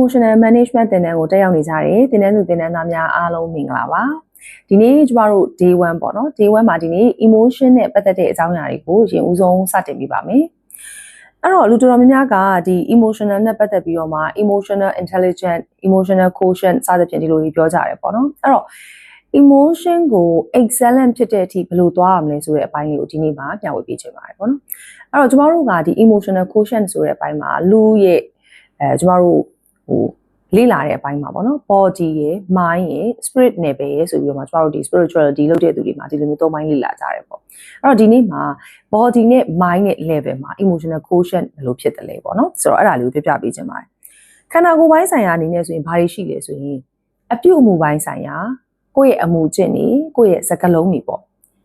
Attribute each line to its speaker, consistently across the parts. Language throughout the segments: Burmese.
Speaker 1: emotional management သင်တန်းကိုတက်ရောက်နေကြတယ်သင်တန်းသူသင်တန်းသားများအားလုံးမင်္ဂလာပါဒီနေ့ကျမတို့ day 1ပေါ့နော် day 1မှာဒီနေ့ emotion နဲ့ပတ်သက်တဲ့အကြောင်းအရာတွေကိုရင်ဦးဆုံးစတင်ပြပါမယ်အဲ့တော့လူတော်တော်များများကဒီ emotional နဲ့ပတ်သက်ပြီးတော့မှ emotional intelligent emotional quotient စသဖြင့်ဒီလိုတွေပြောကြတယ်ပေါ့နော်အဲ့တော့ emotion ကို excellent ဖြစ်တဲ့အထိဘယ်လိုသွားရမလဲဆိုတဲ့အပိုင်းလေးကိုဒီနေ့မှာပြဝေပေးချင်ပါတယ်ပေါ့နော်အဲ့တော့ကျမတို့ကဒီ emotional quotient ဆိုတဲ့အပိုင်းမှာလူရဲ့အဲကျမတို့ ဟိုလေ့လာတဲ့အပိုင်းမှာပေါ့နော် body ရယ် mind ရယ် spirit နဲ့ပဲရယ်ဆိုပြီးတော့မှကျမတို့ဒီ spirituality လုပ်တဲ့သူတွေမှာဒီလိုမျိုးသုံးပိုင်းလေ့လာကြတယ်ပေါ့အဲ့တော့ဒီနေ့မှာ body နဲ့ mind နဲ့ level မှာ emotional quotient ဘယ်လိုဖြစ်တယ်လဲပေါ့နော်ဆိုတော့အဲ့ဒါလေးကိုပြပြပေးချင်ပါတယ်ခန္ဓာကိုယ်ပိုင်းဆိုင်ရာအနေနဲ့ဆိုရင်ဘာတွေရှိလဲဆိုရင်အပြုတ်အမူပိုင်းဆိုင်ရာကိုယ့်ရဲ့အမူကျင့်တွေကိုယ့်ရဲ့စကလုံးတွေပေါ့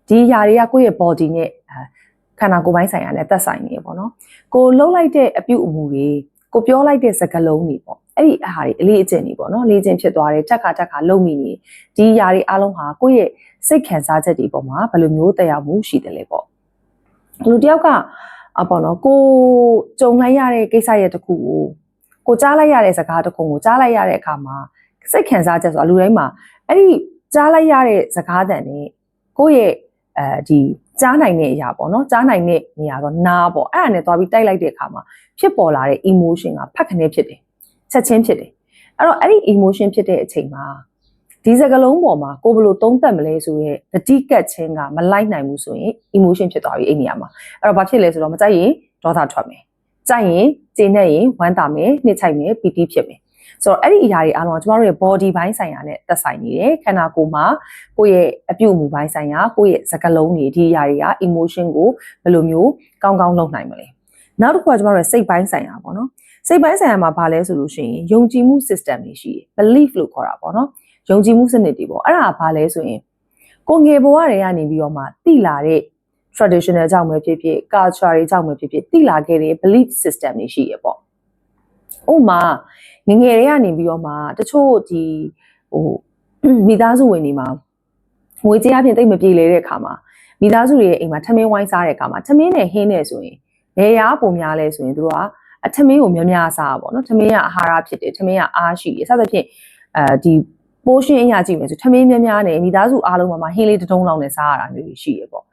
Speaker 1: ဒီຢာတွေကကိုယ့်ရဲ့ body နဲ့ခန္ဓာကိုယ်ပိုင်းဆိုင်ရာနဲ့သက်ဆိုင်နေပေါ့နော်ကိုလှုပ်လိုက်တဲ့အပြုတ်အမူတွေကိုပြောလိုက်တဲ့စကားလုံးတွေပေါ့ အဲ့ဒီအဟာတွေအလေးအကျင့်တွေပေါ့နော်လေးချင်းဖြစ်သွားတယ်တက်ခါတက်ခါလုံမိနေဒီຢာတွေအားလုံးဟာကိုယ့်ရဲ့စိတ်ခံစားချက်တွေပေါ်မှာဘယ်လိုမျိုးတရားမှုရှိတယ်လဲပေါ့လူတယောက်ကအပေါ့နော်ကိုကြုံလိုက်ရတဲ့ကိစ္စရဲ့တစ်ခုကိုကိုကြားလိုက်ရတဲ့စကားတစ်ခုကိုကြားလိုက်ရတဲ့အခါမှာစိတ်ခံစားချက်ဆိုတာလူတိုင်းမှာအဲ့ဒီကြားလိုက်ရတဲ့စကားတန်နဲ့ကိုယ့်ရဲ့အဲဒီကြားနိုင်တဲ့အရာပေါ့နော်ကြားနိုင်တဲ့နေရာတော့နားပေါ့အဲ့ဒါနဲ့သွားပြီးတိုက်လိုက်တဲ့အခါမှာဖြစ်ပေါ်လာတဲ့ emotion ကဖက်ခနဲဖြစ်တယ် ချက်ချင်းဖြစ်တယ်အဲ့တော့အဲ့ဒီ emotion ဖြစ်တဲ့အချိန်မှာဒီစကလုံးပေါ်မှာကိုဘယ်လိုသုံးသပ်မလဲဆိုရဲတတိကတ်ချင်းကမလိုက်နိုင်ဘူးဆိုရင် emotion ဖြစ်သွားပြီအဲ့နေရာမှာအဲ့တော့ဘာဖြစ်လဲဆိုတော့မကြိုက်ရင်ဒေါသထွက်မယ်ကြိုက်ရင်ကျေနပ်ရင်ဝမ်းသာမယ်နှိမ့်ချိုက်မယ်ပီတိဖြစ်မယ်ဆိုတော့အဲ့ဒီအရာတွေအားလုံးကကျမတို့ရဲ့ body ဘိုင်းဆိုင်ရာနဲ့သက်ဆိုင်နေတယ်ခန္ဓာကိုယ်မှာကိုယ့်ရဲ့အပြုအမူဘိုင်းဆိုင်ရာကိုယ့်ရဲ့စကလုံးတွေဒီအရာတွေက emotion ကိုဘယ်လိုမျိုးကောင်းကောင်းလုပ်နိုင်မလဲနောက်တစ်ခုကကျမတို့ရဲ့စိတ်ပိုင်းဆိုင်ရာပေါ့နော် စိတ်ပိုင်းဆိုင်ရာမှာဘာလဲဆိုလို့ရှိရင်ယုံကြည်မှု system တွေရှိတယ် belief လို့ခေါ်တာပေါ့နော်ယုံကြည်မှုစနစ်တွေပေါ့အဲ့ဒါဘာလဲဆိုရင်ကိုငယ်ဘဝတွေကနေပြီးတော့မှတိလာတဲ့ traditional ကြောင့်ပဲဖြစ်ဖြစ် culture တွေကြောင့်ပဲဖြစ်ဖြစ်တိလာခဲ့တဲ့ belief system တွေရှိရပေါ့ဥမာငငယ်တွေကနေပြီးတော့မှတချို့ဒီဟိုမိသားစုဝင်တွေမှာငွေကြေးအပြင်တိတ်မပြေလေတဲ့အခါမှာမိသားစုတွေရဲ့အိမ်မှာထမင်းဝိုင်းစားတဲ့အခါမှာထမင်းနဲ့ဟင်းနဲ့ဆိုရင်ဘယ်ရာပုံများလဲဆိုရင်တို့က အထမင်းကိုများများစားပါဘောနော်ထမင်းကအာဟာရဖြစ်တယ်ထမင်းကအားရှိတယ်စသဖြင့်အဲဒီပိုးရှင်အရာကြည့်မယ်ဆိုထမင်းများများနဲ့မိသားစုအားလုံးမှာဟင်းလေးတစ်တုံးလောက်နဲ့စားရတာမျိုးရှိရပေါ့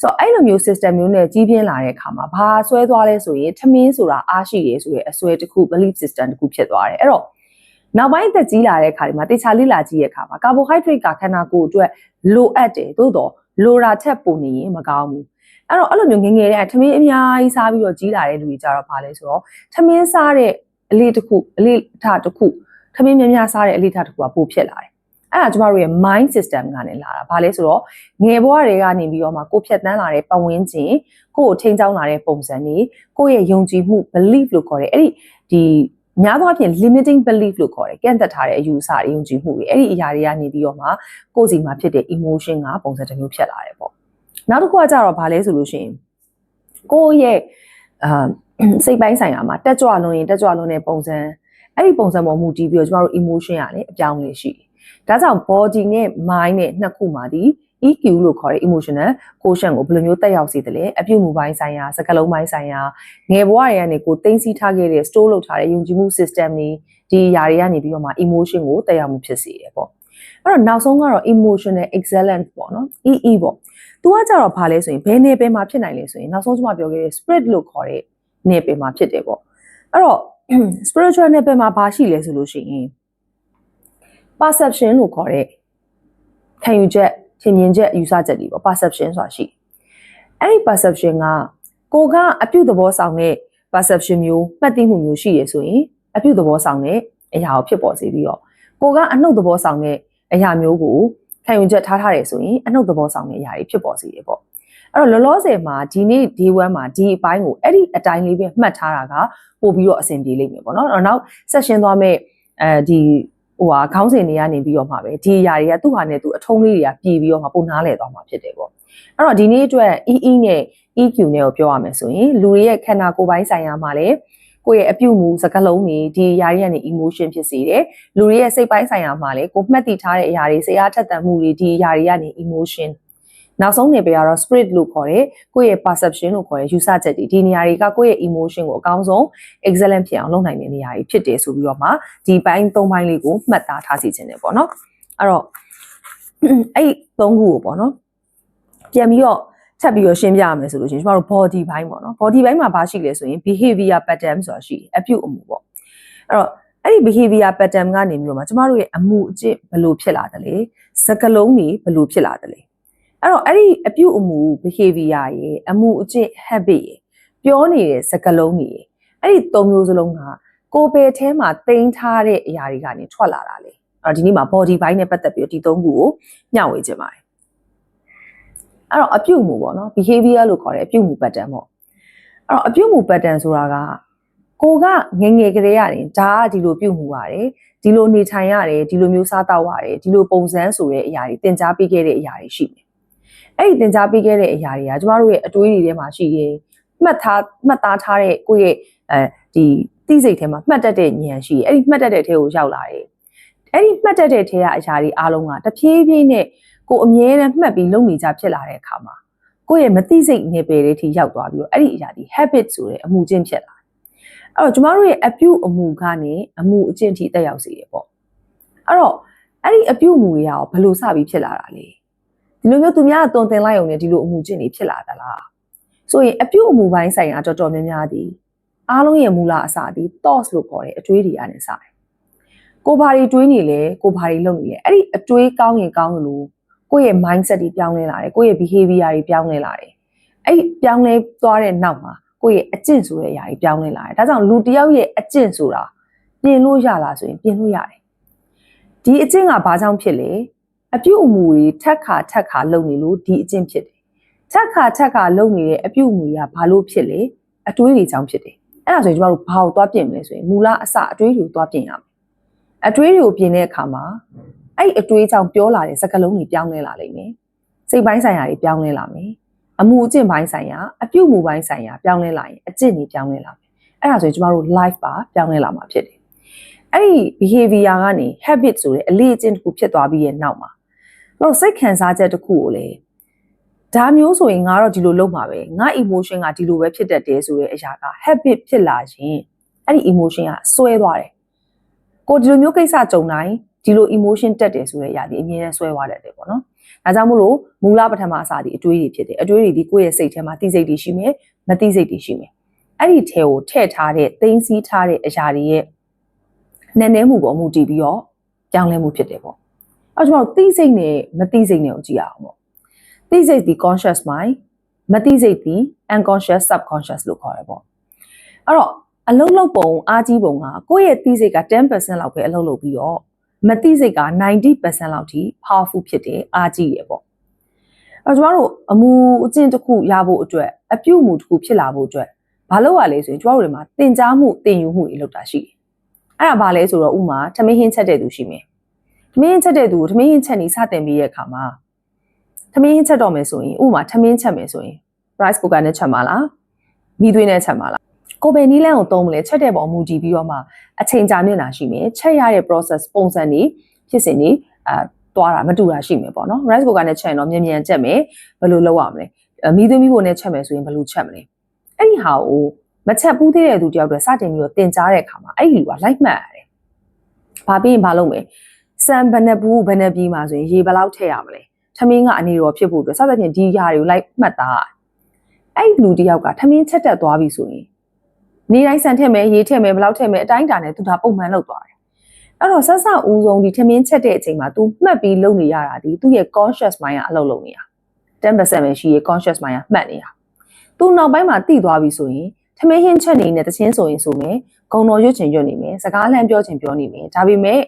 Speaker 1: ဆိုတော့အဲ့လိုမျိုး system မျိုးနဲ့ကြီးပြင်းလာတဲ့အခါမှာဘာဆွဲသွားလဲဆိုရင်ထမင်းဆိုတာအားရှိတယ်ဆိုတဲ့အဆွဲတစ်ခု belief system တစ်ခုဖြစ်သွားတယ်အဲ့တော့နောက်ပိုင်းသက်ကြီးလာတဲ့အခါဒီမှာတေချာလိလာကြီးရဲ့အခါမှာ carbohydrate ကခန္ဓာကိုယ်အတွက်လိုအပ်တယ်သို့တော့လိုတာထက်ပိုနေရင်မကောင်းဘူး အဲ့တော့အဲ့လိုမျိုးငငယ်တဲ့ထမင်းအများကြီးစားပြီးတော့ကြီးလာတဲ့လူတွေကြတော့ဘာလဲဆိုတော့ထမင်းစားတဲ့အလေးတစ်ခုအလေးထားတစ်ခုထမင်းများများစားတဲ့အလေးထားတစ်ခုကပိုဖြစ်လာတယ်အဲ့ဒါကျမတို့ရဲ့ mind system ကနေလာတာဘာလဲဆိုတော့ငယ်ဘဝတွေကနေပြီးတော့မှကိုဖြတ်တန်းလာတဲ့ပတ်ဝန်းကျင်ကိုကိုထိန်းချောင်းလာတဲ့ပုံစံတွေကိုရဲ့ယုံကြည်မှု belief လို့ခေါ်တယ်အဲ့ဒီဒီများသောအားဖြင့် limiting belief လို့ခေါ်တယ်ကန့်သက်ထားတဲ့အယူအဆတွေယုံကြည်မှုတွေအဲ့ဒီအရာတွေကနေပြီးတော့မှကိုယ်စီမှာဖြစ်တဲ့ emotion ကပုံစံတစ်မျိုးဖြစ်လာတယ်ပေါ့ နောက်တစ်ခုကကြတော့ဗာလဲဆိုလို့ရှိရင်ကိုယ့်ရဲ့အာစိတ်ပိုင်းဆိုင်ရာမှာတက်ကြွလွန်ရင်တက်ကြွလွန်တဲ့ပုံစံအဲ့ဒီပုံစံပေါ်မူတည်ပြီးတော့ကျမတို့ emotion ရလည်းအပြောင်းလဲရှိတယ်ဒါကြောင့် body နဲ့ mind နဲ့နှစ်ခုမှာဒီ EQ လို့ခေါ်တဲ့ emotional quotient ကိုဘယ်လိုမျိုးတက်ရောက်စေတယ်လဲအပြုတ်မှုပိုင်းဆိုင်ရာစကလုံးပိုင်းဆိုင်ရာငယ်ဘဝတွေကနေကိုသိသိထားခဲ့တဲ့ store လုပ်ထားတဲ့ယုံကြည်မှု system တွေဒီຢာတွေကနေပြီးတော့မှ emotion ကိုတက်ရောက်မှုဖြစ်စေတယ်ပေါ့ အဲ့တော့နောက်ဆုံးကတော့ emotional excellence ပေါ့နော် EE ပေါ့သူကကြတော့ဘာလဲဆိုရင်ဘယ်နယ်ပယ်မှာဖြစ်နိုင်လဲဆိုရင်နောက်ဆုံးကျွန်မပြောခဲ့တဲ့ spirit လို့ခေါ်တဲ့နယ်ပယ်မှာဖြစ်တယ်ပေါ့အဲ့တော့ spiritual နယ်ပယ်မှာဘာရှိလဲဆိုလို့ရှိရင် perception လို့ခေါ်တဲ့ခံယူချက်ထင်မြင်ချက်ယူဆချက်တွေပေါ့ perception ဆိုတာရှိအဲ့ဒီ perception ကကိုကအပြုသဘောဆောင်တဲ့ perception မျိုးမှတ်သိမှုမျိုးရှိရဆိုရင်အပြုသဘောဆောင်တဲ့အရာကိုဖြစ်ပေါ်စေပြီးတော့ကိုကအနှုတ်သဘောဆောင်တဲ့ အရာမျိုးကိုခံယူချက်ထားထားတယ်ဆိုရင်အနှုတ်သဘောဆောင်တဲ့အရာတွေဖြစ်ပေါ်စေတယ်ပေါ့အဲ့တော့လောလောဆယ်မှာဒီနေ့ day 1မှာဒီအပိုင်းကိုအဲ့ဒီအတိုင်းလေးပဲမှတ်ထားတာကပို့ပြီးတော့အဆင်ပြေလိမ့်မယ်ပေါ့နော်အဲ့တော့နောက် session သွားမဲ့အဲဒီဟိုဟာခေါင်းစဉ်တွေကနေပြီးတော့မှပဲဒီအရာတွေကသူ့ဟာနဲ့သူအထုံးလေးတွေကပြည်ပြီးတော့မှပုံနားလဲသွားမှာဖြစ်တယ်ပေါ့အဲ့တော့ဒီနေ့အတွက် EE နဲ့ EQ နဲ့ကိုပြောရမယ်ဆိုရင်လူတွေရဲ့ခန္ဓာကိုယ်ပိုင်းဆိုင်ရာမှာလည်း ကိုယ့်ရဲ့အပြုမူစကားလုံးတွေဒီအရာတွေကနေ emotion ဖြစ်စေတယ်လူတွေရဲ့စိတ်ပိုင်းဆိုင်ရာမှာလည်းကိုမှတ်တည်ထားတဲ့အရာတွေစိတ်အားထက်သန်မှုတွေဒီအရာတွေကနေ emotion နောက်ဆုံးနေပေကတော့ spirit လို့ခေါ်တဲ့ကိုယ့်ရဲ့ perception လို့ခေါ်တဲ့ယူဆချက်တွေဒီနေရာတွေကကိုယ့်ရဲ့ emotion ကိုအကောင်းဆုံး excellent ဖြစ်အောင်လုပ်နိုင်တဲ့နေရာတွေဖြစ်တယ်ဆိုပြီးတော့မှဒီပိုင်း၃ပိုင်းလေးကိုမှတ်သားထားစီခြင်းတယ်ပေါ့နော်အဲ့တော့အဲ့သုံးခုကိုပေါ့နော်ပြန်ပြီးတော့ ထပ်ပြီးတော့ရှင်းပြရမယ်ဆိုလို့ရှိရင်ကျမတို့ body ဘိုင်းပေါ့နော် body ဘိုင်းမှာဘာရှိလဲဆိုရင် behavior pattern ဆိုတာရှိတယ်အပြုအမူပေါ့အဲ့တော့အဲ့ဒီ behavior pattern ကနေပြီးတော့မှကျမတို့ရဲ့အမှုအကျင့်ဘယ်လိုဖြစ်လာတယ်လဲစကလုံးတွေဘယ်လိုဖြစ်လာတယ်လဲအဲ့တော့အဲ့ဒီအပြုအမူ behavior ရဲ့အမှုအကျင့် habit ရဲ့ပြောနေတဲ့စကလုံးတွေရဲ့အဲ့ဒီသုံးမျိုးစလုံးကကိုယ်ပဲအဲထဲမှာတင်ထားတဲ့အရာတွေကနေထွက်လာတာလေအဲ့တော့ဒီနေ့မှာ body ဘိုင်းနဲ့ပတ်သက်ပြီးတော့ဒီသုံးခုကိုမျှဝေခြင်းပါတယ် အဲ့တော့အပြုတ်မှုပေါ့နော် behavior လို့ခေါ်တဲ့အပြုတ်မှု pattern ပေါ့အဲ့တော့အပြုတ်မှု pattern ဆိုတာကကိုကငယ်ငယ်ကလေးရတယ်ဒါကဒီလိုပြုတ်မှုရတယ်ဒီလိုနေထိုင်ရတယ်ဒီလိုမျိုးစားတောက်ရတယ်ဒီလိုပုံစံဆိုတဲ့အရာတွေသင်ကြားပေးခဲ့တဲ့အရာတွေရှိတယ်အဲ့ဒီသင်ကြားပေးခဲ့တဲ့အရာတွေကကျမတို့ရဲ့အတွေးတွေထဲမှာရှိရင်မှတ်ထားမှတ်သားထားတဲ့ကိုယ့်ရဲ့အဲဒီသိစိတ်ထဲမှာမှတ်တတ်တဲ့ဉာဏ်ရှိတယ်အဲ့ဒီမှတ်တတ်တဲ့ထဲကိုရောက်လာတယ်အဲ့ဒီမှတ်တတ်တဲ့ထဲကအရာတွေအားလုံးကတဖြည်းဖြည်းနဲ့ ကိုအမြဲတမ်းမှတ်ပြီးလုပ်နေကြဖြစ်လာတဲ့အခါမှာကိုယ့်ရဲ့မသိစိတ်နေပယ်တွေထိရောက်သွားပြီးတော့အဲ့ဒီအရာဒီ habit ဆိုတဲ့အမှုချင်းဖြစ်လာတယ်။အဲ့တော့ကျမတို့ရဲ့အပြုအမူကနေအမှုအကျင့်ထိတက်ရောက်စေတယ်ပေါ့။အဲ့တော့အဲ့ဒီအပြုအမူတွေရောဘယ်လိုစပြီးဖြစ်လာတာလဲ။ဒီလိုမျိုးသူများကတုံတင်လိုက်အောင်နဲ့ဒီလိုအမှုကျင့်တွေဖြစ်လာသလား။ဆိုရင်အပြုအမူပိုင်းဆိုင်ရာတော်တော်များများဒီအားလုံးရဲ့မူလအစဒီ thoughts လို့ခေါ်တဲ့အတွေးတွေအားနဲ့စတယ်။ကိုဘာတွေတွေးနေလဲကိုဘာတွေလုပ်နေလဲအဲ့ဒီအတွေးကောင်းရင်ကောင်းလို့ ကိုယ့်ရဲ့ mindset တွေပြောင်းလဲလာတယ်ကိုယ့်ရဲ့ behavior တွေပြောင်းလဲလာတယ်အဲ့ပြောင်းလဲသွားတဲ့နောက်မှာကိုယ့်ရဲ့အကျင့်ဆိုတဲ့အရာတွေပြောင်းလဲလာတယ်ဒါကြောင့်လူတစ်ယောက်ရဲ့အကျင့်ဆိုတာပြင်လို့ရလားဆိုရင်ပြင်လို့ရတယ်ဒီအကျင့်ကဘာကြောင့်ဖြစ်လဲအပြုအမူတွေထက်ခါထက်ခါလုပ်နေလို့ဒီအကျင့်ဖြစ်တယ်ထက်ခါထက်ခါလုပ်နေတဲ့အပြုအမူတွေကဘာလို့ဖြစ်လဲအတွေးတွေကြောင့်ဖြစ်တယ်အဲ့ဒါဆိုရင်ကျမတို့ဘာကိုသွားပြင်မလဲဆိုရင်မူလအစအတွေးတွေကိုသွားပြင်ရမယ်အတွေးတွေကိုပြင်တဲ့အခါမှာ အဲ့အတွေးကြောင့်ပြောလာတဲ့စကားလုံးတွေပြောင်းလဲလာလိမ့်မယ်စိတ်ပိုင်းဆိုင်ရာတွေပြောင်းလဲလာမယ်အမှုအကျင့်ပိုင်းဆိုင်ရာအပြုတ်မှုပိုင်းဆိုင်ရာပြောင်းလဲလာရင်အကျင့်တွေပြောင်းလဲလာမယ်အဲ့ဒါဆိုရင်ကျမတို့ life ပါပြောင်းလဲလာမှာဖြစ်တယ်အဲ့ဒီ behavior ကနေ habit ဆိုတဲ့အလေးအကျင့်တစ်ခုဖြစ်သွားပြီးရဲ့နောက်မှာတော့စိတ်ခံစားချက်တစ်ခုကိုလေဒါမျိုးဆိုရင်ငါတော့ဒီလိုလုပ်မှာပဲငါ emotion ကဒီလိုပဲဖြစ်တတ်တယ်ဆိုတဲ့အရာက habit ဖြစ်လာရင်အဲ့ဒီ emotion ကစွဲသွားတယ်ကိုဒီလိုမျိုးကိစ္စကြုံတိုင်း ဒီလို emotion တက်တယ်ဆိုတဲ့အရာဒီအမြဲတမ်းဆွဲသွားတတ်တယ်ပေါ့နော်။ဒါကြောင့်မို့လို့မူလပထမအစဒီအတွေးတွေဖြစ်တယ်။အတွေးတွေဒီကိုယ့်ရဲ့စိတ်ထဲမှာသိစိတ်တွေရှိမယ်မသိစိတ်တွေရှိမယ်။အဲ့ဒီထဲကိုထည့်ထားတဲ့သိမ်းဆည်းထားတဲ့အရာတွေရဲ့နည်းနည်းမှုပေါ်မူတည်ပြီးတော့ပြောင်းလဲမှုဖြစ်တယ်ပေါ့။အဲ့တော့ကျွန်တော်သိစိတ်နဲ့မသိစိတ်နဲ့ကိုကြည့်ရအောင်ပေါ့။သိစိတ်ဒီ conscious mind မသိစိတ်ဒီ unconscious subconscious လို့ခေါ်ရပေါ့။အဲ့တော့အလုံးလုံးပုံအားကြီးပုံကကိုယ့်ရဲ့သိစိတ်က10%လောက်ပဲအလုံးလုံးပြီးတော့ မသိစိတ်က90%လောက်ထိ powerful ဖြစ်တယ်အားကြီးရပေါ့အဲတော့ကျမတို့အမူအကျင့်တစ်ခုရဖို့အတွက်အပြုအမူတစ်ခုဖြစ်လာဖို့အတွက်ဘာလုပ်ရလဲဆိုရင်ကျမတို့တွေမှာတင် जा မှုတင်ယူမှုတွေလုပ်တာရှိတယ်အဲ့ဒါဘာလဲဆိုတော့ဥမာထမင်းဟင်းချက်တဲ့သူရှိမယ်ထမင်းဟင်းချက်တဲ့သူထမင်းဟင်းချက်နေစတင်ပြီးရဲ့အခါမှာထမင်းဟင်းချက်တော့မယ်ဆိုရင်ဥမာထမင်းချက်မယ်ဆိုရင် rice cooker နဲ့ချက်မှာလားမိသွေးနဲ့ချက်မှာလား ကိုပဲနီးလန်းကိုသုံးမလဲချက်တဲ့ပုံမူကြည့်ပြီးတော့မှအချိန်ကြာမြင့်တာရှိမယ်ချက်ရတဲ့ process ပုံစံတွေဖြစ်စဉ်တွေအာသွားတာမတူတာရှိမယ်ပေါ့နော် rice cooker နဲ့ချက်ရင်တော့မြန်မြန်ချက်မယ်ဘယ်လိုလုပ်ရမလဲမီးသွေးမီးဖို့နဲ့ချက်မယ်ဆိုရင်ဘယ်လိုချက်မလဲအဲ့ဒီဟာကိုမချက်ဘူးသေးတဲ့သူတယောက်တည်းစတင်ပြီးတော့တင်ကြားတဲ့အခါမှာအဲ့ဒီလူကလိုက်မှတ်ရတယ်ဘာပြီးရင်ဘာလုပ်မလဲစံဘယ်နှဘူးဘယ်နှပြီးမှဆိုရင်ရေဘယ်လောက်ထည့်ရမလဲထမင်းကအနေတော်ဖြစ်ဖို့အတွက်စသဖြင့်ဒီຢာတွေကိုလိုက်မှတ်တာအဲ့ဒီလူတယောက်ကထမင်းချက်တက်သွားပြီဆိုရင် နေတိုင်းဆန်ထည့်မယ်ရေးထည့်မယ်ဘယ်လောက်ထည့်မယ်အတိုင်းအတာနဲ့သူဒါပုံမှန်လုပ်သွားတယ်အဲ့တော့ဆက်ဆဦးဆုံးဒီထမင်းချက်တဲ့အချိန်မှာ तू မှတ်ပြီးလုပ်နေရတာဒီသူ့ရဲ့ conscious mind ကအလုပ်လုပ်နေတာ10%ပဲရှိရဲ့ conscious mind ကမှတ်နေတာ तू နောက်ပိုင်းမှာတိသွားပြီဆိုရင်ထမင်းဟင်းချက်နေတဲ့တခြင်းဆိုရင်ဆိုမယ်ဂုံတော်ရွတ်ချင်ရွတ်နေမယ်စကားလမ်းပြောချင်ပြောနေမယ်ဒါပေမဲ့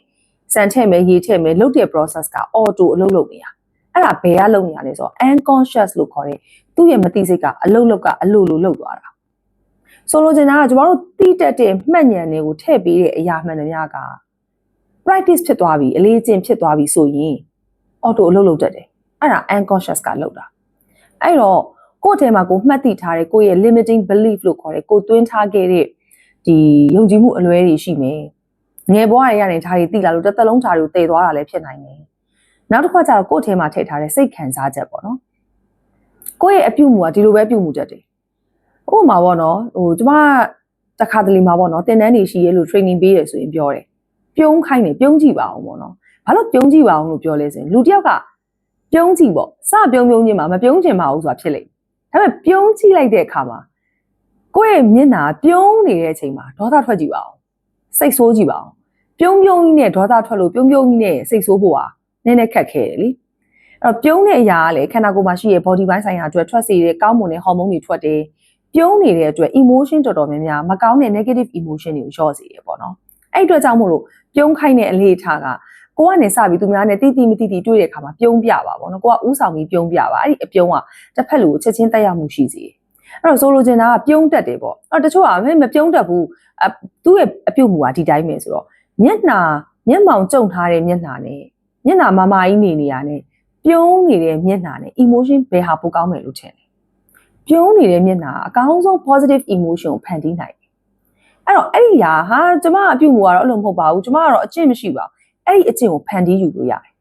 Speaker 1: စံထည့်မယ်ရေးထည့်မယ်လုပ်တဲ့ process က auto အလုပ်လုပ်နေတာအဲ့ဒါဘယ်ကလုပ်နေရလဲဆိုတော့ unconscious လို့ခေါ်တဲ့သူ့ရဲ့မသိစိတ်ကအလုပ်လုပ်ကအလိုလိုလုပ်သွားတာ ဆိုလိုချင်တာကကျမတို့တိတက်တဲ့မှတ်ဉာဏ်တွေကိုထည့်ပေးတဲ့အရာမှန်သမျှက practice ဖြစ်သွားပြီအလေးအကျင့်ဖြစ်သွားပြီဆိုရင် auto အလုပ်လုပ်တတ်တယ်အဲ့ဒါ unconscious ကလုပ်တာအဲ့တော့ကိုယ့်ထဲမှာကိုမှတ်သိထားတဲ့ကိုယ့်ရဲ့ limiting belief လို့ခေါ်တဲ့ကိုသွင်းထားခဲ့တဲ့ဒီယုံကြည်မှုအလွဲတွေရှိမယ်ငယ်ဘဝတွေကနေဓာတ်တွေသိလာလို့တစ်သက်လုံးဓာတ်တွေတည်သွားတာလည်းဖြစ်နိုင်တယ်နောက်တစ်ခါကျတော့ကိုယ့်ထဲမှာထည့်ထားတဲ့စိတ်ခံစားချက်ပေါ့နော်ကိုယ့်ရဲ့အပြုတ်မှုကဒီလိုပဲပြုတ်မှုတတ်တယ် ဥပမာပေါ့နော်ဟိုကျမတခါတလေမှာပေါ့နော်တင်တန်းနေရှိရဲလို့ training ပေးရဆိုရင်ပြောတယ်ပြုံးခိုင်းတယ်ပြုံးကြည့်ပါအောင်ပေါ့နော်ဘာလို့ပြုံးကြည့်ပါအောင်လို့ပြောလဲဆိုရင်လူတစ်ယောက်ကပြုံးကြည့်ပေါ့စပြုံးပြုံးချင်းမှာမပြုံးချင်ပါဘူးဆိုတာဖြစ်လိမ့်မယ်ဒါပေမဲ့ပြုံးကြည့်လိုက်တဲ့အခါမှာကိုယ့်ရဲ့မျက်နှာပြုံးနေတဲ့အချိန်မှာဒေါသထွက်ကြည့်ပါအောင်စိတ်ဆိုးကြည့်ပါအောင်ပြုံးပြုံးကြီးနဲ့ဒေါသထွက်လို့ပြုံးပြုံးကြီးနဲ့စိတ်ဆိုးဖို့ဟာနည်းနည်းခက်ခဲတယ်လीအဲ့တော့ပြုံးတဲ့အရာကလည်းခန္ဓာကိုယ်မှာရှိတဲ့ body ဘိုင်းဆိုင်ရာအတွက်ထွက်စေတဲ့ကောင်းမွန်တဲ့ hormone တွေထွက်တယ် ပြုံးနေတဲ့အတွက် emotion တော်တော်များများမကောင်းတဲ့ negative emotion တွေကိုလျှော့စေတယ်ပေါ့နော်အဲ့အတွက်ကြောင့်မို့လို့ပြုံးခိုင်းတဲ့အလေးထားကကိုကနေစပြီးသူများနဲ့တိတိမတိတိတွေ့တဲ့အခါမှာပြုံးပြပါပေါ့နော်ကိုကဥဆောင်ပြီးပြုံးပြပါအဲ့ဒီအပြုံးကတစ်ဖက်လူချက်ချင်းတက်ရောက်မှုရှိစေအဲ့တော့ဆိုလိုချင်တာကပြုံးတက်တယ်ပေါ့အဲ့တော့တချို့ကမပြုံးတက်ဘူးအသူ့ရဲ့အပြုတ်မှုကဒီတိုင်းပဲဆိုတော့မျက်နှာမျက်မှောင်ကျုံထားတဲ့မျက်နှာနဲ့မျက်နှာမမာကြီးနေနေရတဲ့ပြုံးနေတဲ့မျက်နှာနဲ့ emotion ဘယ်ဟာပိုကောင်းမယ်လို့ထင်လဲ ပြုံးနေတဲ့မျက်နှာအကောင်းဆုံး positive emotion ကိုဖန်တီးနိုင်တယ်အဲ့တော့အဲ့ဒီဟာဟာကျမအပြုတ်မှုကတော့အဲ့လိုမဟုတ်ပါဘူးကျမကတော့အကျင့်မရှိပါဘူးအဲ့ဒီအကျင့်ကိုဖန်တီးယူလို့ရတယ်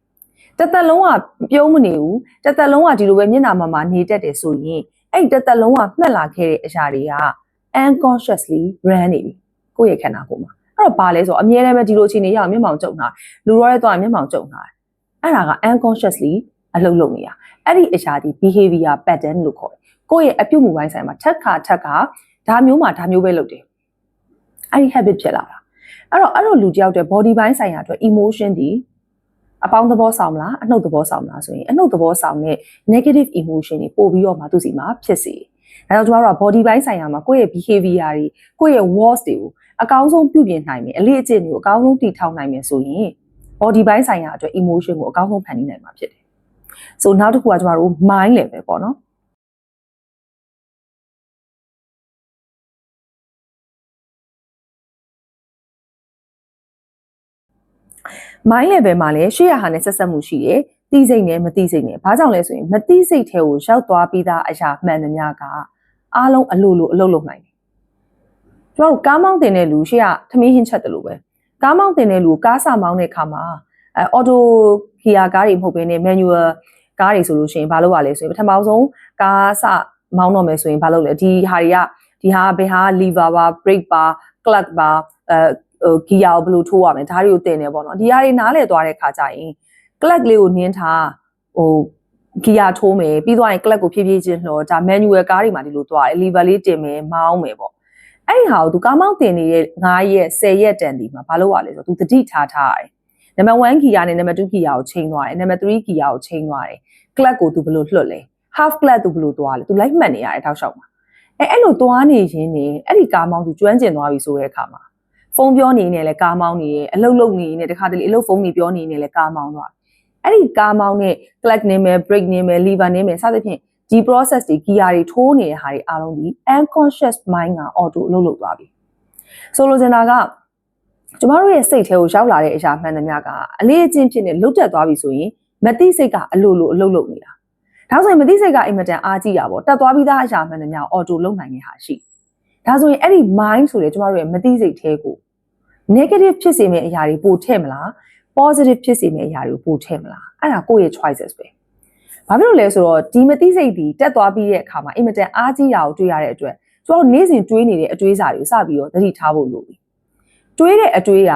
Speaker 1: တစ်သက်လုံးကပြုံးမနေဘူးတစ်သက်လုံးကဒီလိုပဲမျက်နှာမှာမှာနေတတ်တယ်ဆိုရင်အဲ့ဒီတစ်သက်လုံးကမှတ်လာခဲ့တဲ့အရာတွေက unconsciously run နေပြီကိုယ့်ရဲ့ခန္ဓာကိုယ်မှာအဲ့တော့ဘာလဲဆိုတော့အမြဲတမ်းပဲဒီလိုအခြေအနေရအောင်မျက်မှောင်ကျုံတာလူရောရဲတော့မျက်မှောင်ကျုံတာအဲ့ဒါက unconsciously အလုပ်လုပ်နေတာအဲ့ဒီအရာဒီ behavior pattern လို့ခေါ်တယ် ကိုယ့်ရဲ့အပြုတ်မှုပိုင်းဆိုင်မှာထက်ခါထက်ခါဒါမျိုးမှာဒါမျိုးပဲလုပ်တယ်အဲ့ဒီ habit ဖြစ်လာတာအဲ့တော့အဲ့လိုလူတယောက်တဲ့ body ပိုင်းဆိုင်ရာအတွက် emotion ဒီအပေါင်းသဘောဆောင်မလားအနှုတ်သဘောဆောင်မလားဆိုရင်အနှုတ်သဘောဆောင်တဲ့ negative emotion တွေပို့ပြီးတော့မှသူစီမှာဖြစ်စေဒါကြောင့်ကျွန်တော်တို့က body ပိုင်းဆိုင်ရာမှာကိုယ့်ရဲ့ behavior တွေကိုယ့်ရဲ့ words တွေကိုအကောင်းဆုံးပြုပြင်နိုင်မယ်အလေးအကျင့်တွေကိုအကောင်းဆုံးတည်ထောင်နိုင်မယ်ဆိုရင် body ပိုင်းဆိုင်ရာအတွက် emotion ကိုအကောင်းဆုံးဖန်တီးနိုင်မှာဖြစ်တယ်။ so နောက်တစ်ခုကကျွန်တော်တို့ mind level ပေါ့နော် mind level မှာလည်းရှေ့ရဟာနဲ့ဆက်ဆက်မှုရှိတယ်။သိစိတ်နဲ့မသိစိတ်နဲ့။ဘာကြောင့်လဲဆိုရင်မသိစိတ်ထဲကိုရောက်သွားပြီးသားအရာမှန်သမျှကအားလုံးအလိုလိုအလုပ်လုပ်နိုင်တယ်။ကျွန်တော်တို့ကားမောင်းတင်တဲ့လူရှေ့ကထမင်းဟင်းချက်တယ်လို့ပဲ။ကားမောင်းတင်တဲ့လူကားစမောင်းတဲ့အခါမှာအဲအော်တိုဂီယာကားတွေမဟုတ်ဘဲနဲ့ manual ကားတွေဆိုလို့ရှိရင်ဘာလုပ်ရလဲဆိုရင်ပထမဆုံးကားစမောင်းတော့မယ်ဆိုရင်ဘာလုပ်လဲဒီဟာတွေကဒီဟာဘယ်ဟာ lever ပါ brake ပါ clutch ပါအဲ ဟိုဂီယာကိုဘယ်လိုထိုးရမလဲဒါတွေကိုတင်နေပေါ့နော်ဒီဟာတွေနားလည်သွားတဲ့ခါကျရင် clutch လေးကိုနင်းထားဟိုဂီယာထိုးမယ်ပြီးသွားရင် clutch ကိုဖြည်းဖြည်းချင်းလှော်ဒါ manual ကားတွေမှာဒီလိုသွားတယ် lever လေးတင်မယ်မောင်းမယ်ပေါ့အဲ့ဒီဟာကိုသူကားမောင်းတင်နေတဲ့9ရက်10ရက်တန်ဒီမှာဘာလို့ရလဲဆိုတော့သူတတိထားထားရတယ်နံပါတ်1ဂီယာနဲ့နံပါတ်2ဂီယာကိုချိန်သွားတယ်နံပါတ်3ဂီယာကိုချိန်သွားတယ် clutch ကိုသူဘယ်လိုလွှတ်လဲ half clutch သူဘယ်လိုသွားလဲသူလိုက်မှတ်နေရတယ်ထောက်လျှောက်မှာအဲအဲ့လိုသွားနေရင်းနေအဲ့ဒီကားမောင်းသူကျွမ်းကျင်သွားပြီဆိုတဲ့အခါမှာ ဖုန်းပြောနေနေလဲကားမောင်းနေရဲ့အလုပ်လုပ်နေနေတခါတလေအလုပ်ဖုန်းနေပြောနေနေလဲကားမောင်းသွားအဲ့ဒီကားမောင်းနဲ့ clutch နေမယ် brake နေမယ် lever နေမယ်စသဖြင့်ဒီ process တွေ gear တွေထိုးနေတဲ့ဟာတွေအားလုံးဒီ unconscious mind က auto အလုပ်လုပ်သွားပြီဆိုလိုချင်တာကကျမတို့ရဲ့စိတ်ထဲကိုရောက်လာတဲ့အရာမှန်သမျှကအလေးအကျင့်ဖြစ်နေလွတ်တက်သွားပြီဆိုရင်မသိစိတ်ကအလိုလိုအလုပ်လုပ်နေတာဒါဆိုရင်မသိစိတ်ကအင်မတန်အားကြီးတာပေါ့တက်သွားပြီးသားအရာမှန်သမျှအော်တိုလုပ်နိုင်တဲ့ဟာရှိ ဒါဆိုရင်အဲ့ဒီ mind ဆိုတဲ့ကျမတို့ရဲ့မသိစိတ်ထဲကို negative ဖြစ်စေမယ့်အရာတွေပိုထည့်မလား positive ဖြစ်စေမယ့်အရာတွေကိုပိုထည့်မလားအဲ့ဒါကိုယ့်ရဲ့ choices ပဲဘာဖြစ်လို့လဲဆိုတော့ဒီမသိစိတ်ဒီတက်သွားပြီးတဲ့အခါမှာအင်မတန်အားကြီးတာကိုတွေ့ရတဲ့အတွက်ကျမတို့နေ့စဉ်တွေးနေတဲ့အတွေးစာတွေကိုစပြီးတော့သတိထားဖို့လိုပြီတွေးတဲ့အတွေးက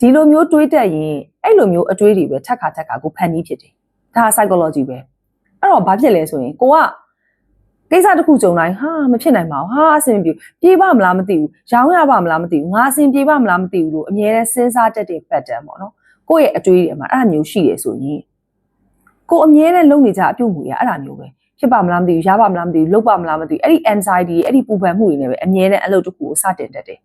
Speaker 1: ဒီလိုမျိုးတွေးတတ်ရင်အဲ့လိုမျိုးအတွေးတွေပဲထက်ခါထက်ခါကိုဖန်တီးဖြစ်တယ်ဒါ psychology ပဲအဲ့တော့ဘာဖြစ်လဲဆိုရင်ကိုက ကိစ္စတစ်ခုကြုံတိုင်းဟာမဖြစ်နိုင်ပါဘူးဟာအဆင်ပြေပြေးပါမလားမသိဘူးရောင်းရပါမလားမသိဘူးငါအဆင်ပြေပါမလားမသိဘူးလို့အမြဲတမ်းစဉ်းစားတတ်တဲ့ pattern ပေါ့နော်ကိုယ့်ရဲ့အတွေးတွေမှာအဲ့ဒါမျိုးရှိရဆိုရင်ကိုအမြဲတမ်းလုပ်နေကြအပြုတ်မှုရအဲ့ဒါမျိုးပဲဖြစ်ပါမလားမသိဘူးရပါမလားမသိဘူးလုပ်ပါမလားမသိဘူးအဲ့ဒီ anxiety အဲ့ဒီပူပန်မှုတွေနဲ့ပဲအမြဲတမ်းအလုပ်တစ်ခုကိုစတင်တတ်တယ်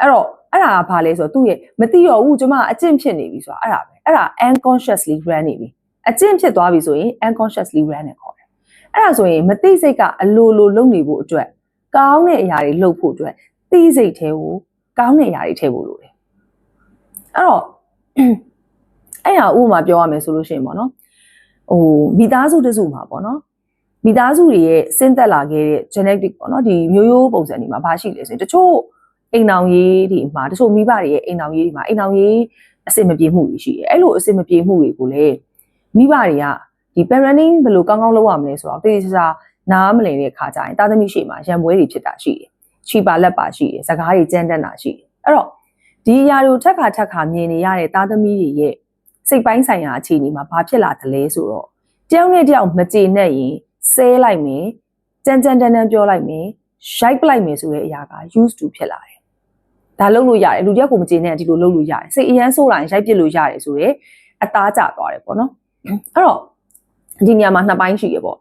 Speaker 1: အဲ့တော့အဲ့ဒါကဘာလဲဆိုတော့သူ့ရဲ့မသိတော့ဘူးကျမအကျင့်ဖြစ်နေပြီဆိုတာအဲ့ဒါပဲအဲ့ဒါ unconsciously run နေပြီအကျင့်ဖြစ်သွားပြီဆိုရင် unconsciously run နေခေါ်တယ် အဲ့ဒါဆိုရင်မသိစိတ်ကအလိုလိုလုပ်နေဖို့အတွက်ကောင်းတဲ့အရာတွေလုပ်ဖို့အတွက်သိစိတ်ထဲကိုကောင်းတဲ့အရာတွေထည့်ဖို့လိုတယ်အဲ့တော့အဲ့ဟာဥပမာပြောရမယ်ဆိုလို့ရှိရင်ပေါ့နော်ဟိုမိသားစုတစုမှာပေါ့နော်မိသားစုတွေရဲ့ဆင်းသက်လာခဲ့တဲ့ genetic ပေါ့နော်ဒီမျိုးရိုးပုံစံတွေမှာဘာရှိလဲဆိုရင်တချို့အိမ်အောင်ရေးတွေမှာတချို့မိဘတွေရဲ့အိမ်အောင်ရေးတွေမှာအိမ်အောင်ရေးအဆင်မပြေမှုတွေရှိတယ်အဲ့လိုအဆင်မပြေမှုတွေကိုလည်းမိဘတွေက ဒီ parenting ဘယ်လိုကောင်းကောင်းလုပ်ရမလဲဆိုတော့တေးချာနားမလည်တဲ့ခါကျရင်သားသမီးရှိမှရံပွဲတွေဖြစ်တာရှိတယ်ချီပါလက်ပါရှိတယ်စကားတွေကြမ်းတမ်းတာရှိတယ်အဲ့တော့ဒီအရာတွေကိုထက်ခါထက်ခါမြင်နေရတဲ့သားသမီးတွေရဲ့စိတ်ပိုင်းဆိုင်ရာအခြေအနေမှာဘာဖြစ်လာသလဲဆိုတော့တယောက်နဲ့တယောက်မကျေနပ်ရင်ဆဲလိုက်မယ်ကြမ်းကြမ်းတမ်းတမ်းပြောလိုက်မယ်ရိုက်ပလိုက်မယ်ဆိုတဲ့အရာက used to ဖြစ်လာတယ်ဒါလုပ်လို့ရတယ်လူတယောက်ကိုမကျေနပ်ဒီလိုလုပ်လို့ရတယ်စိတ်အရန်ဆိုးလာရင်ရိုက်ပစ်လို့ရတယ်ဆိုတော့အသားကျသွားတယ်ပေါ့နော်အဲ့တော့ ဒီနေရာမှာနှစ်ပိုင်းရှိရပေါ့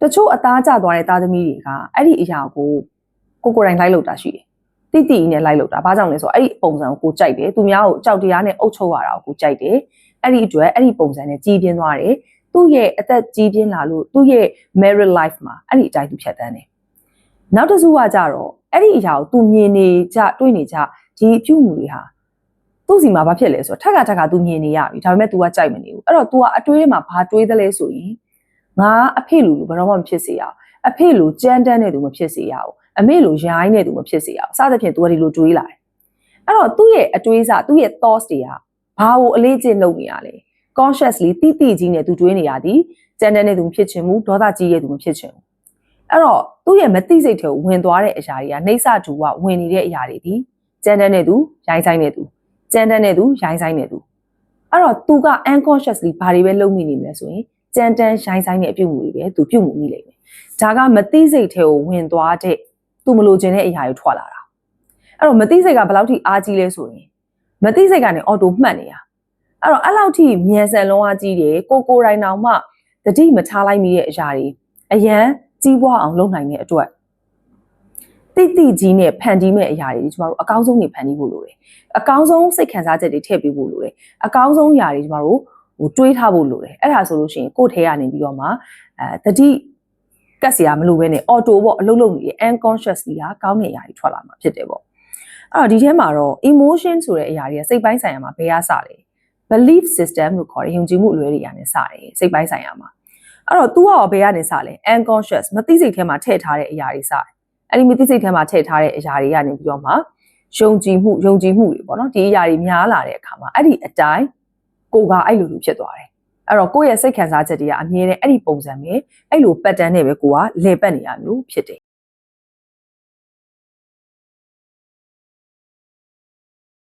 Speaker 1: တချို့အသားကျသွားတဲ့သားသမီးတွေကအဲ့ဒီအရာကိုကိုကိုယ်တိုင်လိုက်လုပ်တာရှိတယ်တိတိနဲ့လိုက်လုပ်တာဘာကြောင့်လဲဆိုတော့အဲ့ဒီပုံစံကိုကိုကြိုက်တယ်သူများကိုကြောက်တရားနဲ့အုပ်ချုပ်ရတာကိုကိုကြိုက်တယ်အဲ့ဒီအတွက်အဲ့ဒီပုံစံနဲ့ကြီးပြင်းသွားတယ်သူ့ရဲ့အသက်ကြီးပြင်းလာလို့သူ့ရဲ့ married life မှာအဲ့ဒီအတိုင်းသူဖြတ်တန်းတယ်နောက်တစ်စုကကြတော့အဲ့ဒီအရာကိုသူမြင်နေကြတွေ့နေကြဒီအပြုမှုတွေဟာ သူ့စီမှာဘာဖြစ်လဲဆိုတော့ထက်ကထက်ကသူမြင်နေရပြီဒါပေမဲ့ तू ကကြိုက်မနေဘူးအဲ့တော့ तू ကအတွေးထဲမှာဘာတွေးသလဲဆိုရင်ငါအဖေလူလူဘယ်တော့မှမဖြစ်စေရအောင်အဖေလူကြမ်းတမ်းတဲ့သူမဖြစ်စေရအောင်အမေလူရိုင်းတဲ့သူမဖြစ်စေရအောင်စသဖြင့် तू ကဒီလိုတွေးလာတယ်အဲ့တော့သူ့ရဲ့အတွေးစသူ့ရဲ့ thoughts တွေကဘာကိုအလေးကျင့်လုပ်နေရလဲ consciously တိတိကြီးနဲ့ तू တွေးနေရသည်ကြမ်းတမ်းတဲ့သူမဖြစ်ချင်ဘူးဒေါသကြီးတဲ့သူမဖြစ်ချင်ဘူးအဲ့တော့သူ့ရဲ့မသိစိတ်ထဲကိုဝင်သွားတဲ့အရာတွေကနှိမ့်စတူကဝင်နေတဲ့အရာတွေဒီကြမ်းတမ်းတဲ့သူရိုင်းဆိုင်တဲ့သူ ကြမ်းတမ်းတဲ့သူရိုင်းဆိုင်တဲ့သူအဲ့တော့သူက unconsciously ဘာတွေပဲလုပ်မိနေမလဲဆိုရင်ကြမ်းတမ်းရိုင်းဆိုင်တဲ့အပြုအမူတွေပဲသူပြုမူမိလိမ့်မယ်ဒါကမသိစိတ်ထဲကိုဝင်သွားတဲ့သူမလိုချင်တဲ့အရာတွေထွက်လာတာအဲ့တော့မသိစိတ်ကဘယ်လောက်ထိအားကြီးလဲဆိုရင်မသိစိတ်ကနေအော်တိုမှတ်နေတာအဲ့တော့အဲ့လောက်ထိမြန်ဆန်လုံးအားကြီးတယ်ကိုကိုရိုင်းတောင်မှတတိမထားလိုက်မိတဲ့အရာတွေအရန်ကြီးပွားအောင်လုပ်နိုင်တဲ့အတွက် တိတိကြီးနဲ့ဖန်တီးမဲ့အရာတွေကျမတို့အကောင်းဆုံးနေဖန်တီးဖို့လိုတယ်အကောင်းဆုံးစိတ်ခံစားချက်တွေထည့်ပေးဖို့လိုတယ်အကောင်းဆုံးຢာတွေကျမတို့ဟိုတွေးထားဖို့လိုတယ်အဲ့ဒါဆိုလို့ရှိရင်ကိုယ့်ထဲကနေပြီးတော့မှအဲတတိကတ်စရာမလိုဘဲနဲ့ auto ပေါ့အလုပ်လုပ်နေတဲ့ unconsciously ကကောင်းတဲ့အရာတွေထွက်လာမှာဖြစ်တယ်ပေါ့အဲ့တော့ဒီထဲမှာတော့ emotion ဆိုတဲ့အရာတွေကစိတ်ပိုင်းဆိုင်ရာမှာဘယ်ကစလဲ belief system လို့ခေါ်တယ်ယုံကြည်မှုအလွဲတွေကနေစတယ်စိတ်ပိုင်းဆိုင်ရာမှာအဲ့တော့ तू ကဘယ်ကနေစလဲ unconscious မသိစိတ်ထဲမှာထည့်ထားတဲ့အရာတွေစတယ် အဲ့ဒီမသိစိတ်ထဲမှာထည့်ထားတဲ့အရာတွေကနေပြီးတော့မှယုံကြည်မှုယုံကြည်မှုတွေပေါ့နော်ဒီအရာတွေများလာတဲ့အခါမှာအဲ့ဒီအတိုင်းကိုကအဲ့လိုလိုဖြစ်သွားတယ်အဲ့တော့ကိုယ့်ရဲ့စိတ်ခံစားချက်တွေကအမြဲတမ်းအဲ့ဒီပုံစံပဲအဲ့လို pattern နဲ့ပဲကိုကလေပတ်နေရမျိုးဖြစ်တယ်